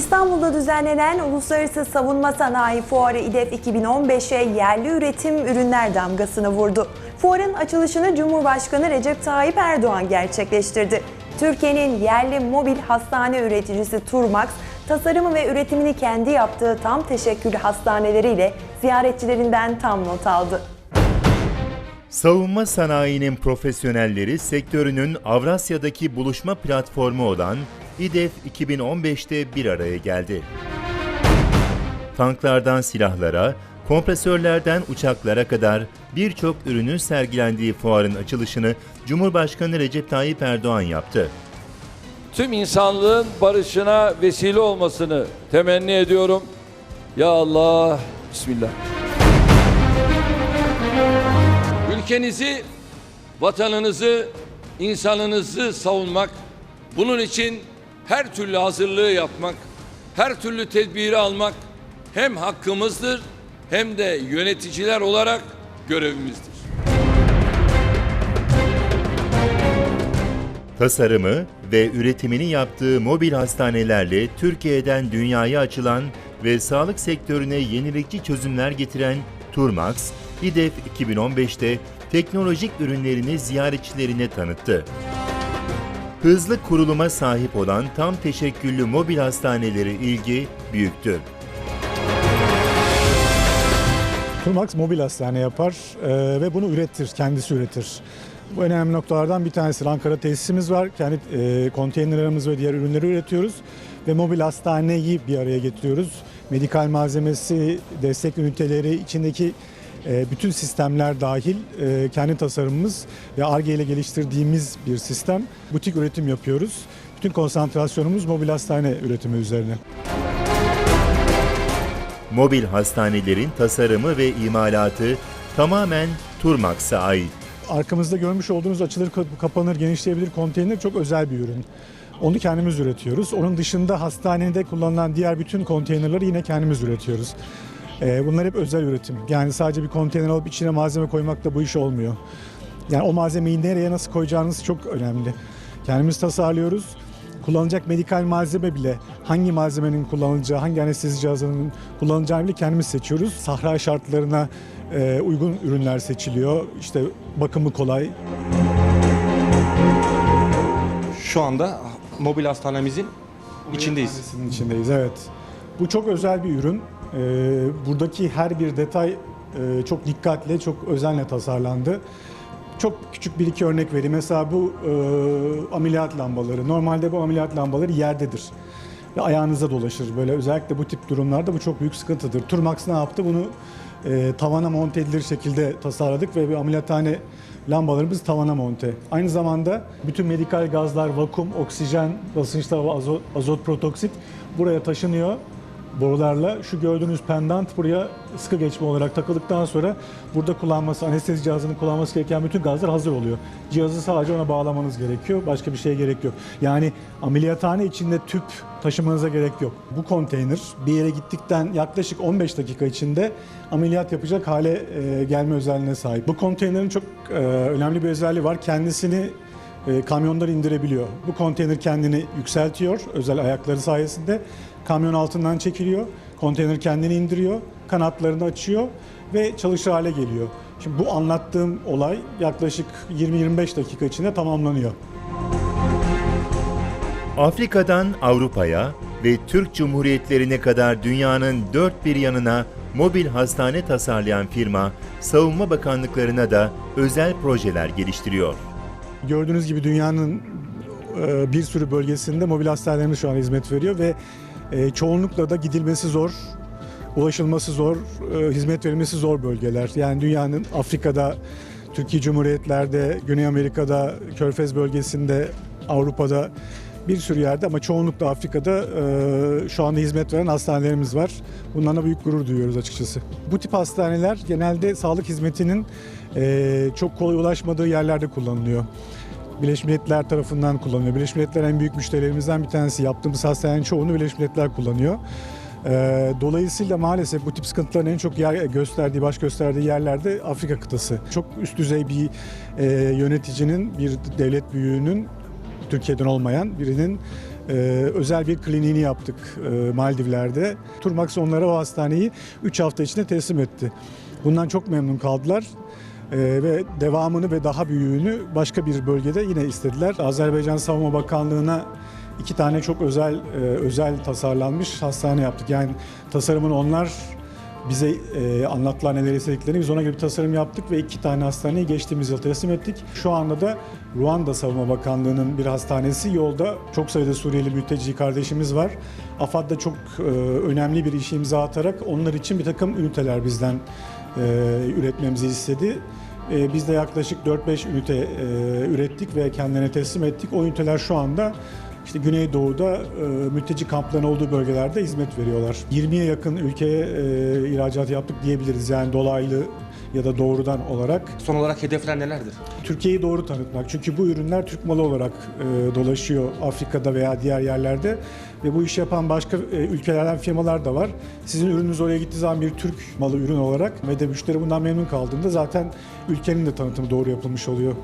İstanbul'da düzenlenen Uluslararası Savunma Sanayi Fuarı İDEF 2015'e yerli üretim ürünler damgasını vurdu. Fuarın açılışını Cumhurbaşkanı Recep Tayyip Erdoğan gerçekleştirdi. Türkiye'nin yerli mobil hastane üreticisi Turmax, tasarımı ve üretimini kendi yaptığı tam teşekküllü hastaneleriyle ziyaretçilerinden tam not aldı. Savunma sanayinin profesyonelleri sektörünün Avrasya'daki buluşma platformu olan İDEF 2015'te bir araya geldi. Tanklardan silahlara, kompresörlerden uçaklara kadar birçok ürünün sergilendiği fuarın açılışını Cumhurbaşkanı Recep Tayyip Erdoğan yaptı. tüm insanlığın barışına vesile olmasını temenni ediyorum. Ya Allah, Bismillah. Ülkenizi, vatanınızı, insanınızı savunmak, bunun için her türlü hazırlığı yapmak, her türlü tedbiri almak hem hakkımızdır hem de yöneticiler olarak görevimizdir. Tasarımı ve üretimini yaptığı mobil hastanelerle Türkiye'den dünyaya açılan ve sağlık sektörüne yenilikçi çözümler getiren Turmax, İDEF 2015'te teknolojik ürünlerini ziyaretçilerine tanıttı. Hızlı kuruluma sahip olan tam teşekküllü mobil hastaneleri ilgi büyüktü. Turmax mobil hastane yapar e, ve bunu üretir, kendisi üretir. Bu önemli noktalardan bir tanesi. Ankara tesisimiz var. Kendi e, konteynerlerimiz ve diğer ürünleri üretiyoruz. Ve mobil hastaneyi bir araya getiriyoruz. Medikal malzemesi, destek üniteleri, içindeki bütün sistemler dahil e, kendi tasarımımız ve ARGE ile geliştirdiğimiz bir sistem. Butik üretim yapıyoruz. Bütün konsantrasyonumuz mobil hastane üretimi üzerine. Mobil hastanelerin tasarımı ve imalatı tamamen Turmax'a ait. Arkamızda görmüş olduğunuz açılır kapanır genişleyebilir konteyner çok özel bir ürün. Onu kendimiz üretiyoruz. Onun dışında hastanede kullanılan diğer bütün konteynerleri yine kendimiz üretiyoruz. Ee, bunlar hep özel üretim. Yani sadece bir konteyner alıp içine malzeme koymakla bu iş olmuyor. Yani o malzemeyi nereye nasıl koyacağınız çok önemli. Kendimiz tasarlıyoruz. Kullanılacak medikal malzeme bile hangi malzemenin kullanılacağı, hangi anestezi cihazının kullanılacağını bile kendimiz seçiyoruz. Sahra şartlarına e, uygun ürünler seçiliyor. İşte bakımı kolay. Şu anda mobil hastanemizin içindeyiz. İçindeyiz, evet. Bu çok özel bir ürün. Ee, buradaki her bir detay e, çok dikkatle, çok özenle tasarlandı. Çok küçük bir iki örnek vereyim. Mesela bu e, ameliyat lambaları. Normalde bu ameliyat lambaları yerdedir. Ve ayağınıza dolaşır. Böyle özellikle bu tip durumlarda bu çok büyük sıkıntıdır. Turmax ne yaptı? Bunu e, tavana monte edilir şekilde tasarladık ve bir ameliyathane lambalarımız tavana monte. Aynı zamanda bütün medikal gazlar, vakum, oksijen, basınçlı azot, azot protoksit buraya taşınıyor borularla. Şu gördüğünüz pendant buraya sıkı geçme olarak takıldıktan sonra burada kullanması, anestezi cihazının kullanması gereken bütün gazlar hazır oluyor. Cihazı sadece ona bağlamanız gerekiyor. Başka bir şeye gerek yok. Yani ameliyathane içinde tüp taşımanıza gerek yok. Bu konteyner bir yere gittikten yaklaşık 15 dakika içinde ameliyat yapacak hale e, gelme özelliğine sahip. Bu konteynerin çok e, önemli bir özelliği var. Kendisini e, kamyonlar indirebiliyor. Bu konteyner kendini yükseltiyor özel ayakları sayesinde. Kamyon altından çekiliyor. Konteyner kendini indiriyor. Kanatlarını açıyor ve çalışır hale geliyor. Şimdi bu anlattığım olay yaklaşık 20-25 dakika içinde tamamlanıyor. Afrika'dan Avrupa'ya ve Türk Cumhuriyetlerine kadar dünyanın dört bir yanına mobil hastane tasarlayan firma, savunma bakanlıklarına da özel projeler geliştiriyor. Gördüğünüz gibi dünyanın e, bir sürü bölgesinde mobil hastanelerimiz şu an hizmet veriyor ve e, çoğunlukla da gidilmesi zor, ulaşılması zor, e, hizmet verilmesi zor bölgeler. Yani dünyanın Afrika'da, Türkiye Cumhuriyetler'de, Güney Amerika'da, Körfez bölgesinde, Avrupa'da bir sürü yerde ama çoğunlukla Afrika'da e, şu anda hizmet veren hastanelerimiz var. Bunlarla büyük gurur duyuyoruz açıkçası. Bu tip hastaneler genelde sağlık hizmetinin e, çok kolay ulaşmadığı yerlerde kullanılıyor. Birleşmiş Milletler tarafından kullanılıyor. Birleşmiş Milletler en büyük müşterilerimizden bir tanesi. Yaptığımız hastanenin çoğunu Birleşmiş Milletler kullanıyor. Ee, Dolayısıyla maalesef bu tip sıkıntıların en çok yer gösterdiği, baş gösterdiği yerlerde Afrika kıtası. Çok üst düzey bir e, yöneticinin, bir devlet büyüğünün, Türkiye'den olmayan birinin e, özel bir kliniğini yaptık e, Maldivler'de. Turmax onlara o hastaneyi 3 hafta içinde teslim etti. Bundan çok memnun kaldılar. E, ve devamını ve daha büyüğünü başka bir bölgede yine istediler. Azerbaycan Savunma Bakanlığı'na iki tane çok özel e, özel tasarlanmış hastane yaptık. Yani tasarımını onlar bize e, anlattılar neler istediklerini. Biz ona göre bir tasarım yaptık ve iki tane hastaneyi geçtiğimiz yıl teslim ettik. Şu anda da Ruanda Savunma Bakanlığı'nın bir hastanesi yolda. Çok sayıda Suriyeli mülteci kardeşimiz var. AFAD da çok e, önemli bir işe imza atarak onlar için bir takım üniteler bizden e, üretmemizi istedi. E, biz de yaklaşık 4-5 ünite e, ürettik ve kendilerine teslim ettik. O üniteler şu anda işte Güneydoğu'da e, mülteci kamplarının olduğu bölgelerde hizmet veriyorlar. 20'ye yakın ülkeye e, ihracat yaptık diyebiliriz yani dolaylı ya da doğrudan olarak. Son olarak hedefler nelerdir? Türkiye'yi doğru tanıtmak. Çünkü bu ürünler Türk malı olarak e, dolaşıyor Afrika'da veya diğer yerlerde. Ve bu işi yapan başka e, ülkelerden firmalar da var. Sizin ürününüz oraya gittiği zaman bir Türk malı ürün olarak ve de müşteri bundan memnun kaldığında zaten ülkenin de tanıtımı doğru yapılmış oluyor.